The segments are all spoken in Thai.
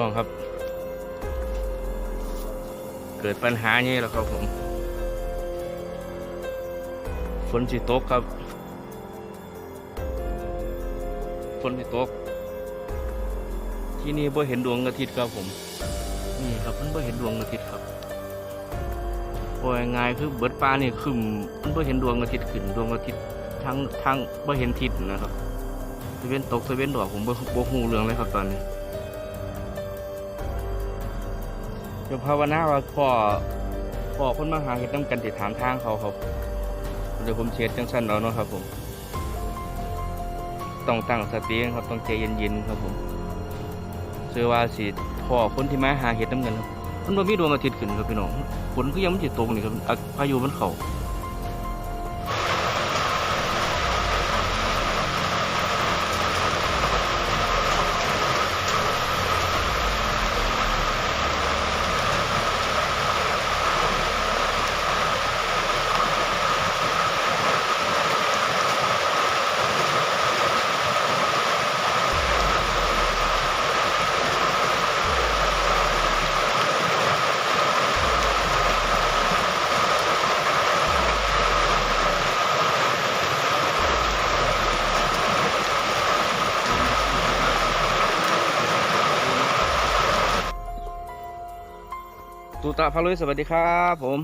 พี่น้องครับ เกิดปัญหานี้แล้วครับผม ฝนสิตกครับ ฝนสิตก ที่นี่บ่เห็นดวงอาทิตย์ครับผม นี่ครับมันบ่เห็นดวงอาทิตย์ครับโอ้ยง่ายคือเบิดปลานี่คือมันบ่เห็นดวงอาทิตย์ขึ้นดวงอาทิตย์ทางทางบ่เห็นทิศนะครับตะเวนตกตะเวนดอกผมบ่บ่ฮู้เรื่องเลยครับตอนนี้ เดี๋ยวภาวนาว่าพ่อพ่อคนมาหาเห็ดน้ำกันติถามทางเขาครับเดี๋ยวผมเช็ดจังสั้นเอาเนาะครับผม ต้องตั้งสติครับต้องใจเย็นๆครับผมเชื่อว่าสิพ่อคนที่มาหาเห็ดน้ำเงินครับมันบ่มีดวงอาทิตย์ขึ้นครับพี่น้องฝนก็ยังมันสิตกนี่ครับพายุมันเข่า ตูตาพาลุยสวัสดีครับผม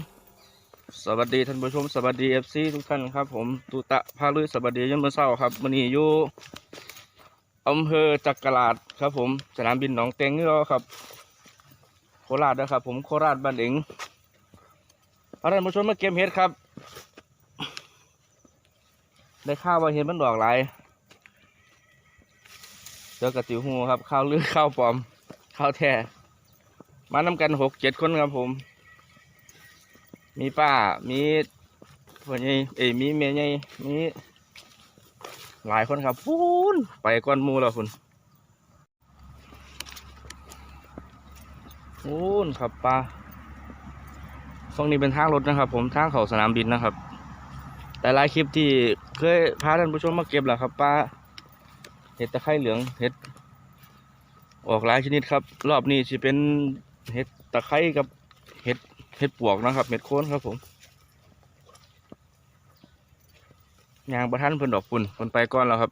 สวัสดีท่านผู้ชมสวัสดีเอฟซีทุกท่านครับ ผมตูตะพาลุยสวัสดียามมื้อเช้าครับวันนี้อยู่อำเภอจักราดครับ ผมสนามบินหนองเตงนี่ครับ โคราชนะครับ ผมโคราชบ้านเองเอาท่านผู้ชมมาเก็บเห็ดครับ ได้ข้าวว่าเห็ดมันดอกหลายเจอกระติวหูครับข้าวลือข้าวปลอมข้าวแท้ มานำกันหกเจ็ดคนครับผม มีป้า มีพ่อใหญ่เอ้ยมีเมียใหญ่มีหลายคนครับพูนไปก้อนมูแล้วคุณพูนครับป้าตรงนี้เป็นทางรถนะครับ ผมทางเขาสนามบินนะครับ แต่หลายคลิปที่เคยพาท่านผู้ชมมาเก็บแหล้วครับป้าเห็ดตะไคร้เหลืองเห็ดออกหลายชนิดครับ รอบนี้จะเป็น เห็ดตะไคร้กับเห็ดเห็ดปวกนะครับเห็ดโคนครับผมยางประทันเพิ่นดอกปุ่นเพิ่นไปก่อนแล้วครับ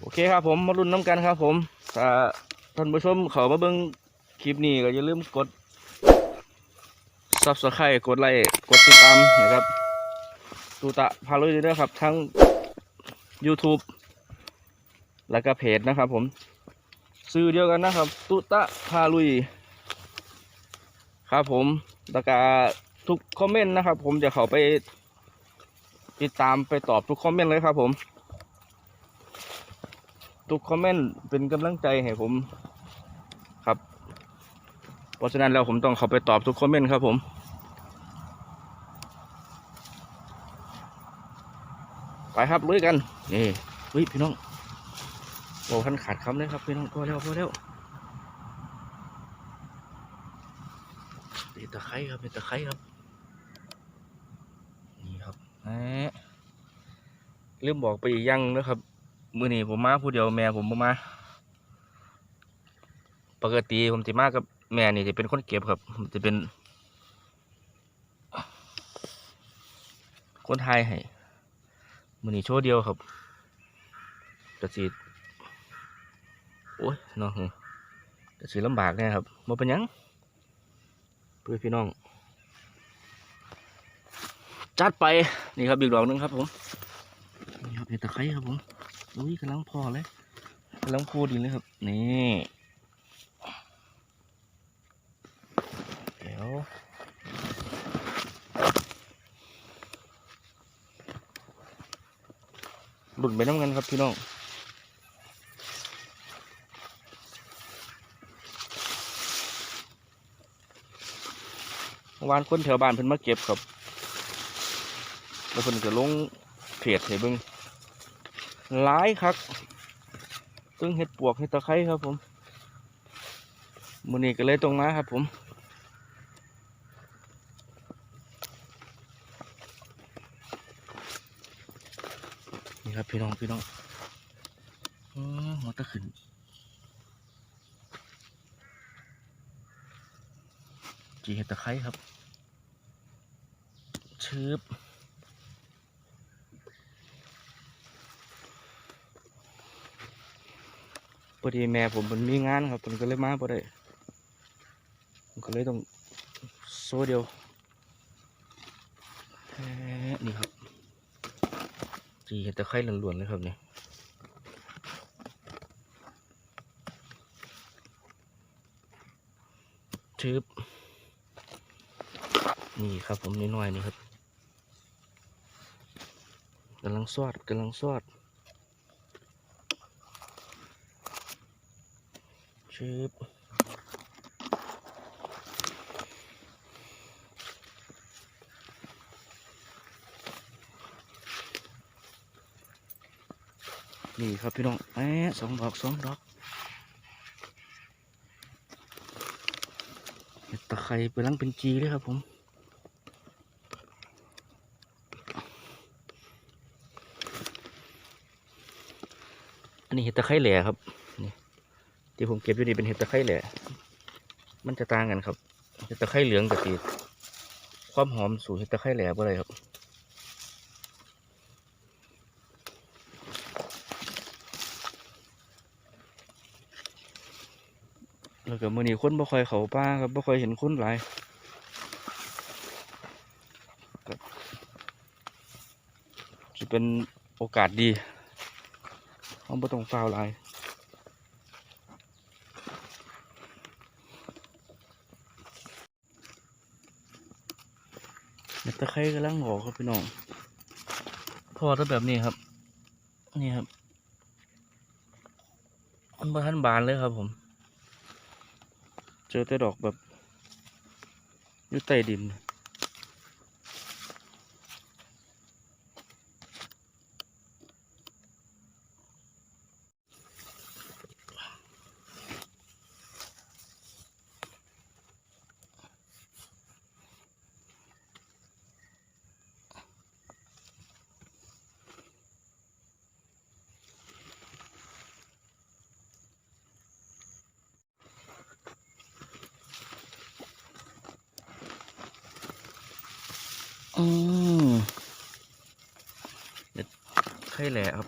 โอเคครับผมมาลุ้นน้ำกันครับ ผมถ้าท่านผู้ชมเขามาเบิ่งคลิปนี้ก็อย่าลืมกด subscribe กดไลค์กดติดตามนะครับตูตะพาลุยด้วยครับ ทั้ง YouTube แล้วก็เพจนะครับผม ซื้อเดียวกันนะครับ ตุตะพาลุย ครับผมแล้วก็ทุกคอมเมนต์นะครับ ผมจะเข้าไป ติดตามไปตอบทุกคอมเมนต์เลยครับ ผม ทุกคอมเมนต์เป็นกำลังใจให้ผมครับ เพราะฉะนั้นแล้วผมต้องเข้าไปตอบทุกคอมเมนต์ครับ ผมไปครับลุยกันนี่เฮ้ยพี่น้อง โอ้ท่านขาดคำเลยครับพี่น้องพอแล้วพอแล้วเป็นตะไคร้ครับเป็นตะไคร้ครับ นี่ครับแหมลืมบอกไปอีกยังนะครับ มือนี้ผมมาผู้เดียวแม่ผมมา ปกติผมจะมากับแม่นี่จะเป็นคนเก็บครับ ผมจะเป็น คนไทยให้มือนี้โชว์เดียวครับกระสี โอ้ยนาะแต่สีลำบากแน่ครับมาเป็นยังเพื่อพี่น้อง จัดไปนี่ครับอีกดอกหนึงครับผมนี่ครับเห็ดตะไคร้ครับผมอุ้ยกำลังพอเลยกำลังพูดีเลยครับ นี่เดี๋ยวหลุดไปน้ำเงินครับพี่น้อง มื่อวานคนแถวบ้านเพิ่นมาเก็บครับแล้วเพิ่นก็ลงเพจให้เบิ่งหลายคักตึงเห็ดปวกเห็ดตะไคร้ครับผมมื้อนี้ก็เลยตรงมาครับ ผมนี่ครับพี่น้องพี่น้องอืมหัวตะขึ้น จีเห็ดตะไคร้ครับชืบพอดีแม่ผมมันมีงานครับผมก็เลยมาพอได้ผมก็เลยต้องโซเดียวแค่นี่ครับจีเห็ดตะไคร้หลวนๆเลยครับเนี่ยชืบ นี่ครับผมนิดหน่อยนี่ครับกำลังสวดกำลังสวดชืบนี่ครับพี่น้องแอะสองดอกสองดอกตะไคร้ไปลังเป็นจีเลยครับผม นี้เห็ดตะไคร้แหล่ครับนี่ที่ผมเก็บอยู่นี่เป็นเห็ดตะไคร้แหล่มันจะต่างกันครับเห็ดตะไคร้เหลืองกับตีความหอมสู่เห็ดตะไคร้แหล่บ่ได้ครับแล้วก็มื้อนี้คนบ่ค่อยเขาป่าครับบ่ค่อยเห็นคนหลายก็สิเป็นโอกาสดี เขาบ่ต้องฟาวลายเม็ดตะไคร้กำลังหอกครับพี่น้องพอถ้าแบบนี้ครับ นี่ครับมันบทันบานเลยครับผม เจอแต่ดอกแบบอยู่ใต้ดิน อืมเด็ดไข่แหละครับ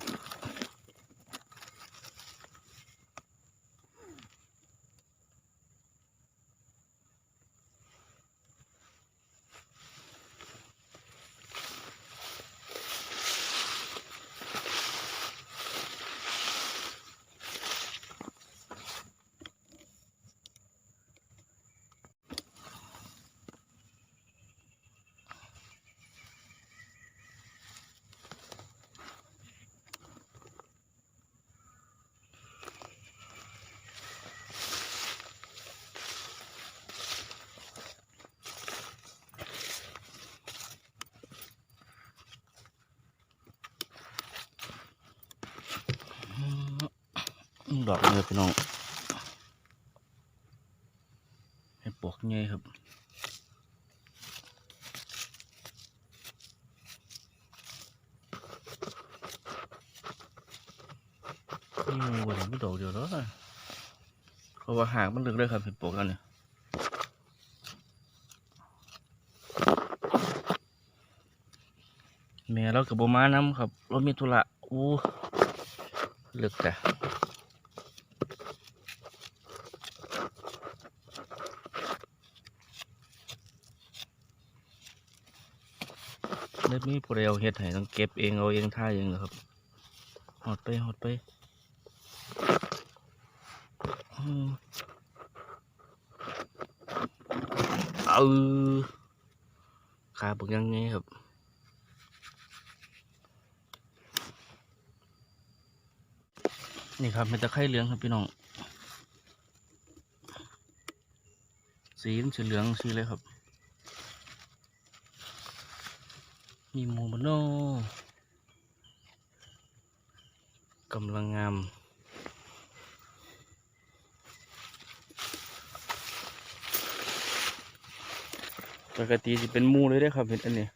ดอกเนื้อพี่น้องให้ปอกไงครับนี่วันนี้ไม่ดอกเดียวแล้วนะเพราะว่าหางมันลึกเลยครับเห็ดปอกแล้วเนี่ยแม่เรากับบมาน้ำครับเรามีธุระอู้ลึกแต่ เล็บนี้พวกเราเฮ็ดให้ต้องเก็บเองเอาเองท่าเองเหรอครับหอดไปหอดไปเอาขาบึกยังไงครับนี่ครับเป็นตะไคร้เหลืองครับพี่น้อง สีมันสีเหลืองสีเลยครับ มีหมูบานโนกำลังงามปกติจะเป็นหมูเลยได้ครับเห็นอันนี้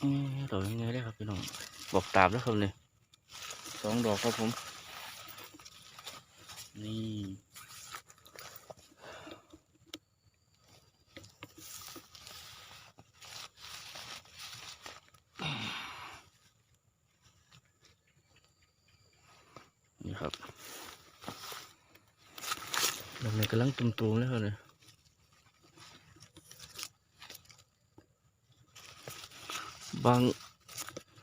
ดอกยังไงได้ครับพี่น้องบอกตามแล้วครับเนี่ยสองดอกครับผม นี่นี่ครับดอกนี้กำลังตุ่มๆเลยครับเนี่ย บาง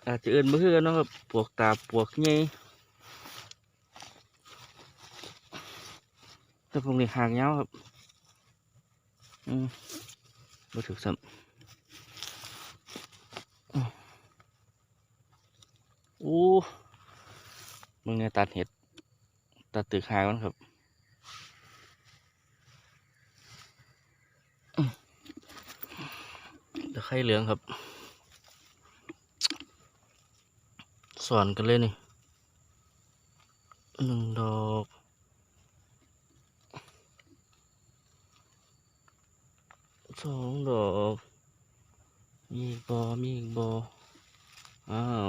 อาจจะเอินมาคือกันนะครับปวกตาปวกใหญ่แต่พวกนี้หางยาวครับอืมมาถึกซ้ำอื้ออู้มึงเนี่ยตัดเห็ดตัดตึกหางมันครับอื้อตะไคร้เหลืองครับ สอนกันเลยนี่หนึ่งดอกสองดอก มีอีกบอมีอีกบออ้าว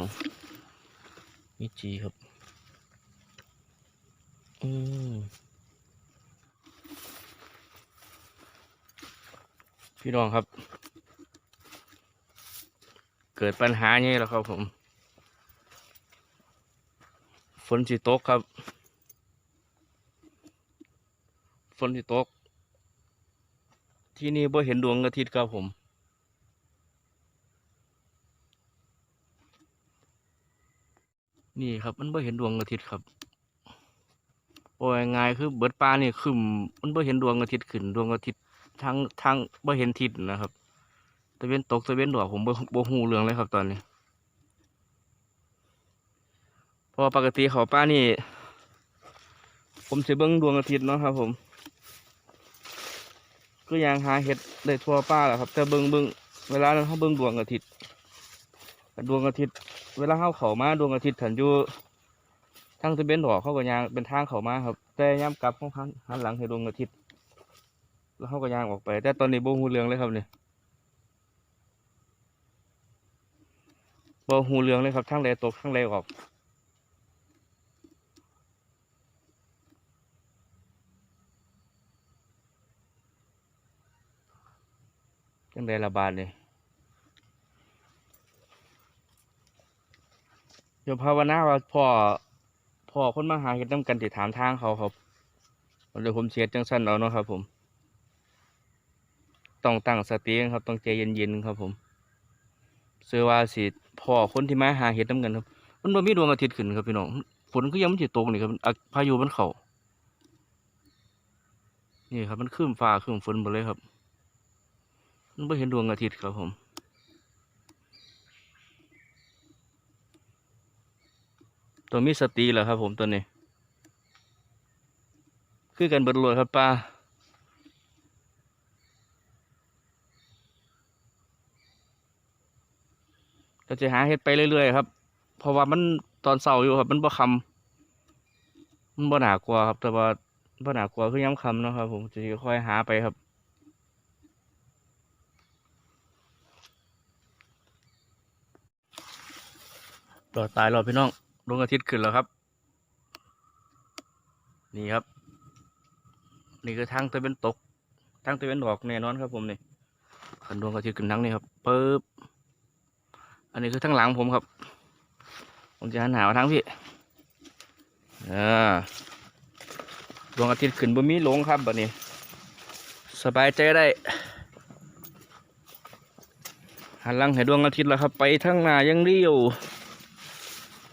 มีจีครับ อืมพี่น้องครับ เกิดปัญหานี้แล้วครับผม ฝนสิตกครับ ฝนสิตก ที่นี่บ่เห็นดวงอาทิตย์ครับผม นี่ครับมันบ่เห็นดวงอาทิตย์ครับโอ้ยง่ายคือเบิดปลานี่ขึ้นมันบ่เห็นดวงอาทิตย์ขึ้นดวงอาทิตย์ทางทางบ่เห็นทิศนะครับตะเวนตกตะเวนดอกผมบ่บ่ฮู้เรื่องเลยครับตอนนี้ เพราะว่าปกติเขาป้านี่ ผมสิเบิ่งดวงอาทิตย์เนาะครับ ผม ก็ยังหาเห็ดได้ทั่วป้าแหละครับแต่เบิ่งเบิ่งเวลานั้นเขาเบิ่งดวงอาทิตย์ดวงอาทิตย์ เวลาเขาเขามาดวงอาทิตย์ถันอยู่ทางตะเบนดอกเขาก็ยางเป็นทางเขามาครับ แต่ย่ำกลับเขาหันหันหลังให้ดวงอาทิตย์ แล้วเขาก็ยางออกไป แต่ตอนนี้โบหูเรืองเลยครับเนี่ยโบหูเรืองเลยครับทั้งแลตกทั้งแลออก จังไดระบาดเลยเดี๋ยวภาวนาว่าพ่อพ่อคนมาหาเห็ดน้ำกันติถามทางเขาครับเดี๋ยวผมเสียจังสั้นเอาเนาะครับ ผม ต้องตั้งสติครับ ต้องใจเย็นๆครับ ผมเสื้อว่าสิพ่อคนที่มาหาเห็ดน้ำกันครับ มันบ่มีดวงอาทิตย์ขึ้นครับพี่น้องฝนก็ยังไมันสิตกนี่ครับอะพายุมันเข้านี่ครับมันครึ้มฟ้าครึ้มฝนหมดเลยครับ มันไม่เห็นดวงอาทิตย์ครับผมตัวมีสติเหรอครับผมตัวนี้ คือกันเบิดโลดครับป้าก็จะหาเห็ดไปเรื่อยๆครับ เพราะว่ามันตอนเสาร์อยู่ครับ มันบ่คำมันบ่หนากลัวครับ แต่ว่าบ่หนากลัวคือย้ำคำนะครับผมจะค่อยหาไปครับ ต่อตายรอพี่น้องดวงอาทิตย์ขึ้นแล้วครับ นี่ครับ นี่คือทางตะเวนตก ทางตะเวนออกแน่นอนครับผมนี่ขันดวงอาทิตย์ขึ้นทั้งนี้ครับปึ๊บอันนี้คือทั้งหลังผมครับ ผมจะหันหามาทางพี่อ่าดวงอาทิตย์ขึ้นบนมีหลงครับแบบนี้สบายใจได้หันหลังให้ดวงอาทิตย์แล้วครับ ไปทางหน้ายังเรียว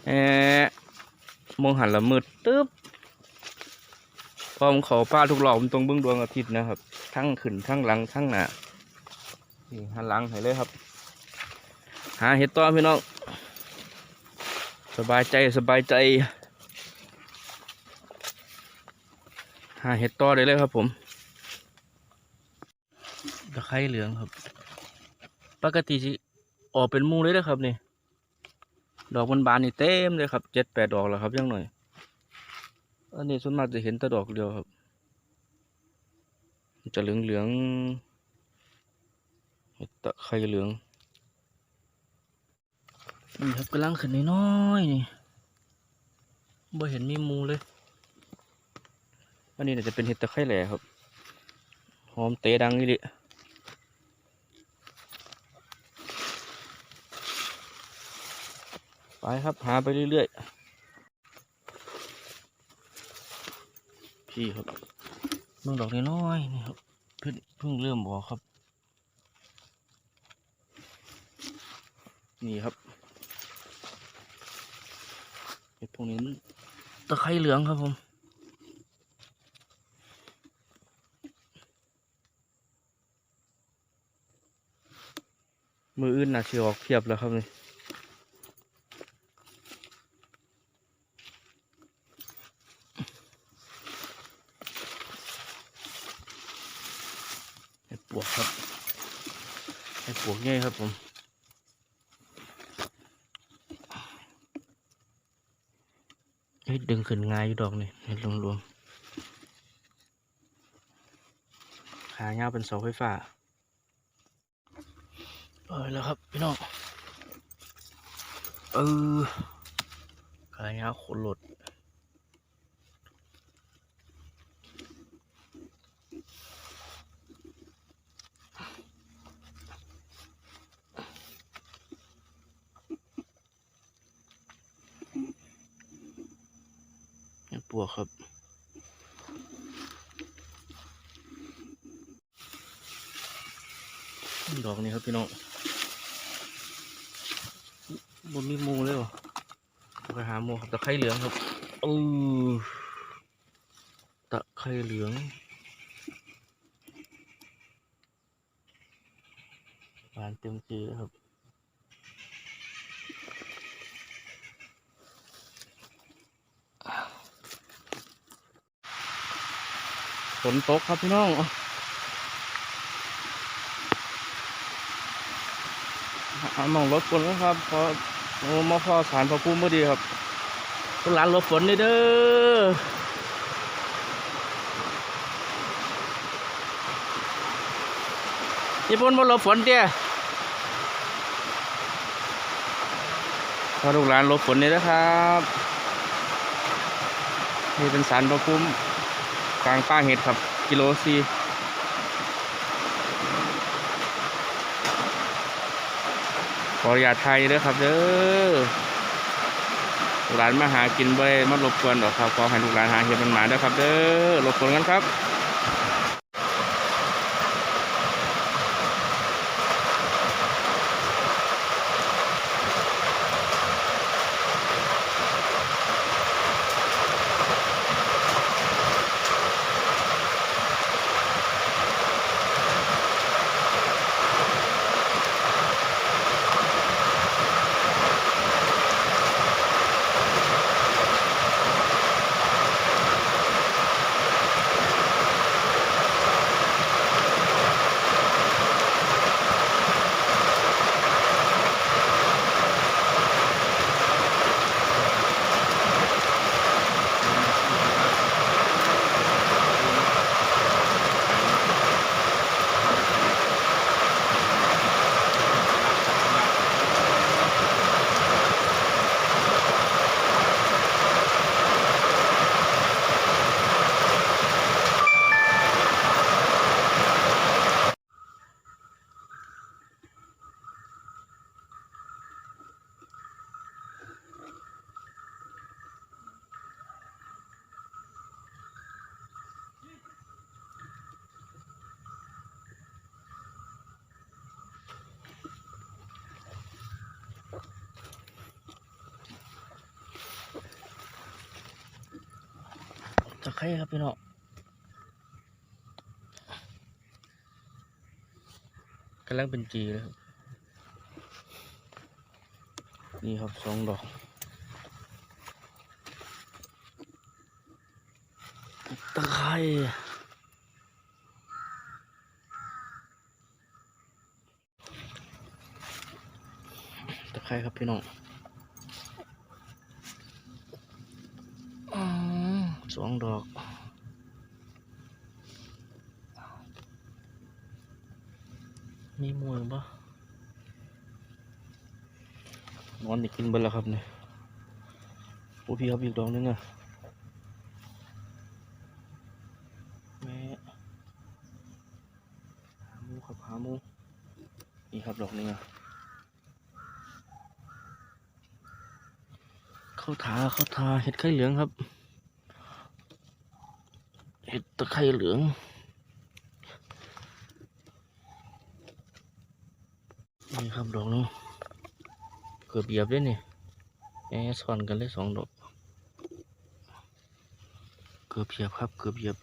แอะมองหันละมืดตึ๊บพอมขาป้าทุกรอบผมตรงเบื้องดวงอาทิตย์นะครับ ทั้งขึ้นทั้งหลังทั้งหน้านี่หันหลังให้เลยครับ หาเห็ดต่อพี่น้อง สบายใจสบายใจ หาเห็ดต่อได้เลยครับผมตะไคร้เหลืองครับ ปกติสิออกเป็นมูเลยนะครับนี่ ดอกมันบานนี่เต็มเลยครับเจ็ดแปดดอกแล้วครับยังหน่อย อันนี้ส่วนมากจะเห็นแต่ดอกเดียวครับ จะเหลืองเหลืองๆตะไคร้เหลือง นี่ครับกำลังขึ้นน้อยๆนี่บ่เห็นมีมูเลย อันนี้น่าจะเป็นเห็ดตะไคร้แหล่ครับ หอมเตะดังนี่ดิ ไปครับหาไปเรื่อยๆ พี่ครับเบิ่งดอกน้อยๆนี่ครับเพิ่งเพิ่งเริ่มบอกครับ นี่ครับเห็ดพวกนี้มันตะไคร้เหลืองครับผมมืออื่นน่ะเชียวออกเพียบแล้วครับนี่ไอ้ปวกครับ ไอ้ปวกง่ายครับผมเฮ้ยดึงขึ้นง่ายอยู่ดอกนี่เห็นรวมๆขาเงาเป็นเสาไฟฟ้าเออแล้วครับพี่น้องเออขายยาโคตรหลด วกครับดอกนี้ครับพี่น้องบนมีมูเลยวะไปหามูครับตะไคร้เหลืองครับเออตะไคร้เหลืองบานเต็มทีครับ นตกครับพี่น้องเอามองรถฝนนะครับเพราะโอ้มาพอสารพระภูมิพอดีครับต้นหลานรถฝนนี่เด้อญี่ปุ่นบนรถฝนเตี้ยพอลูกหลานรถฝนนี่นะครับ นี่เป็นสารพระภูมิ กลางป้าเห็ดครับ กิโลซีขออย่าตไทยเด้อครับเด้อลูกหลานมาหากินบ่ได้มารบกวนหรอกครับขอให้ลูกหลานหาเห็ดมันหมาเด้อครับเด้อรบกวนกันครับ ไคร้ครับพี่น้องกำลังเป็นจีเลยครับ นี่ครับสองดอกตะไคร้ตะไคร้ครับพี่น้องอืม สองดอกมีมวยปะนอนนี่กินเบิดแล้วครับเนี่ยโอ้พี่ครับอีกดอกนึงอะแม่หาหมูครับหาหมูนี่ครับดอกนึงอะเข้าทาเข้าทาเห็ดไข่เหลืองครับ เห็ดตะไคร่เหลืองนี่ครับดอกนึงเกือบเหยียบเลยนี่แอบซ้อนกันเลยสองดอก เกือบเหยียบครับ เกือบเหยียบ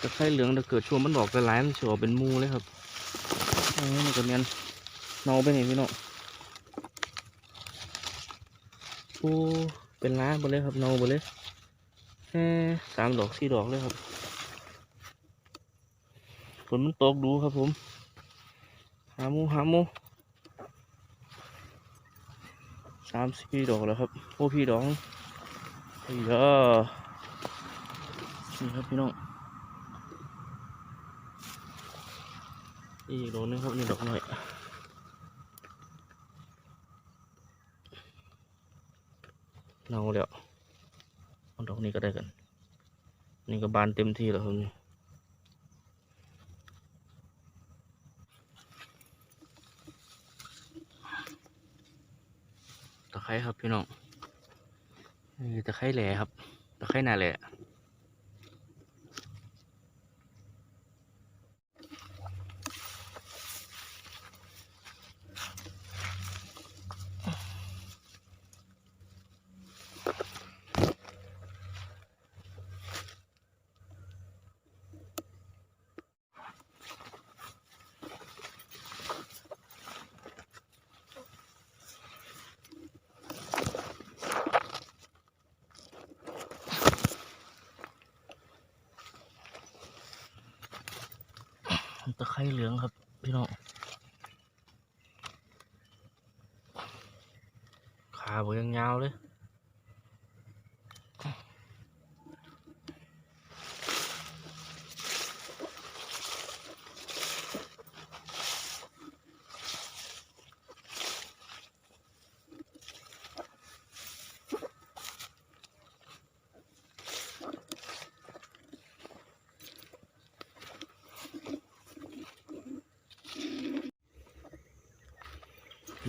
ตะไคร่เหลืองถ้าเกิดช่วงมันดอกไปหลายมันจะอเป็นมูเลยครับเอ้มันก็เนียนเนาไปไหนพี่น้องโอ้เป็นล้านไปเลยครับเนาไปเลย แค่สามดอกสี่ดอกเลยครับฝนมันตกดูครับผม หามูหามูสามสี่ดอกแล้วครับ โอ้พี่ดอกไอ้ยนี่ครับพี่น้องอีกดอกนึงครับนี่ดอกหน่อยเนาแล้วเอา ดอกนี้ก็ได้กัน นี่ก็บานเต็มที่แล้วครับนี่ตะไคร้ครับพี่น้องนี่ตะไคร้แหล่ครับ ตะไคร้นาแหล่ ตะไคร้เหลืองครับ พี่น้อง ขาบยังยาวเลย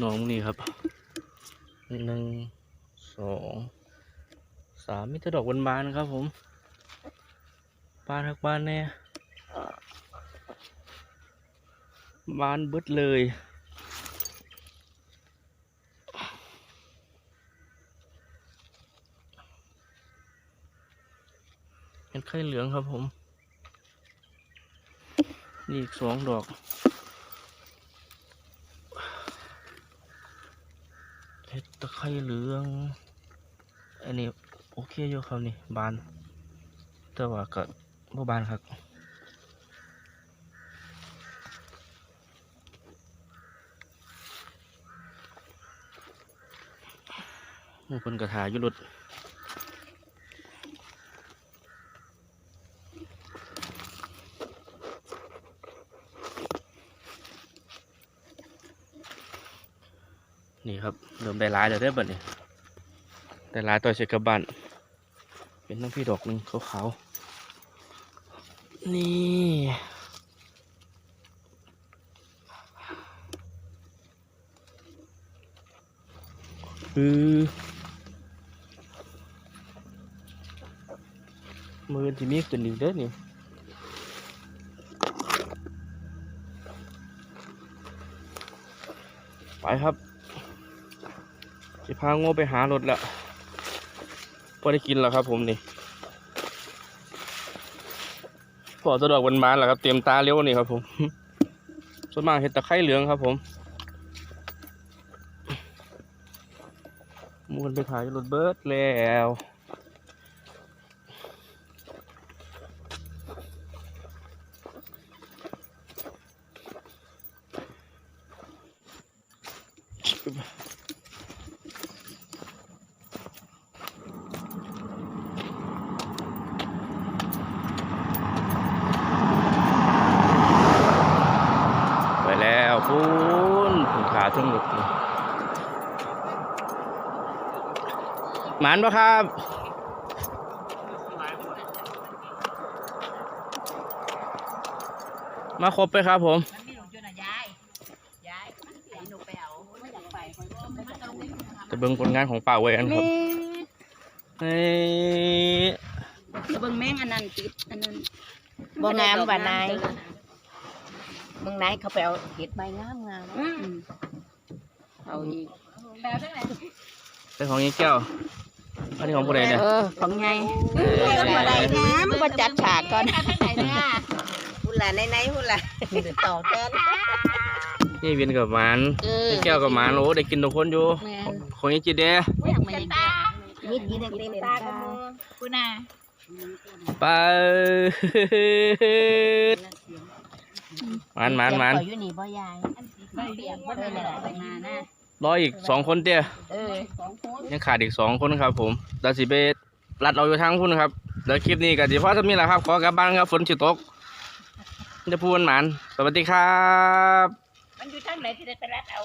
น้องนี่ครับหนึ่งสองสามมิตรดอกบานๆครับผมบานทักบานแน่บานเบิดเลยเห็นไข่เหลืองครับผม นี่อีกสองดอก เพชรตะไคร้เหลือง อันนี้โอเคอยู่ครับนี่บาน แต่ว่าก็บ่บานครับหมูเป็นกระถาอยู่รถ นี่ครับเริ่มได้หลายแล้วเด้บัดนี้ได้หลายต่อยเชกกันเป็นน้ำพี่ดอกหนึ่งขาวๆนี่คือมือที่มีขึ้นอีกเด้อนี่ไปครับ จะพาโง่ไปหารถละพอได้กินแล้วครับ ผมนี่พอสะดอกบานแหละครับ เตรียมตาเลี้ยวนี่ครับ ผม ส่วนมากเห็ดตะไคร้เหลืองครับ ผมมูนไปขายรถเบิร์ดแล้วไปแล้วคุณาเทั้งหมดเลยห มานปะครับมาครบไปครับผมมันมีหนูจุน่ะยายยายไอ้หนูไปเอาไม่อยากไปจะเบิ่งผลงานของป่าเวยกันครับเฮ้ยจะเบิ่งแมงอันนั้นติดอันนั้นบ่งามบ่นายเมืองไหนเขาไปเอาเห็ดใบงามงามอืมเอาอีกแปลว่าไงเป็นของยี่แก้ว อันนี้ของผู้ใดเนี่ยเออของไงเออก็บ่ได้งามบ่จัดฉากก่อนทางไหนเนี่ยหุ่นล่ะในๆหุ่นล่ะต่อแทนนี่เวียนกับหมานเออยี่แก้วกับหมานโอ้ได้กินทุกคนอยู่แม่นของยี่จีเด้ไม่อยากมาตานิดนิดเต็มตาก็มือคุณน่ะไปหมานหมานหมานอยู่นี่บ่ยายไม่เปียกบ่ได้ไปมานะ รออีกสองคนเตี้ยเออยังขาดอีกสองคนครับผมเดี๋ยวสิไปรัดเราอยู่ทางพุ่นครับเดี๋ยวคลิปนี้ก็สิพอจะมีแหละครับ ขอกลับบ้านครับฝนสิตกจะพูดหมานสวัสดีครับ มันอยู่ทางไหนที่ได้ไปรัดเอา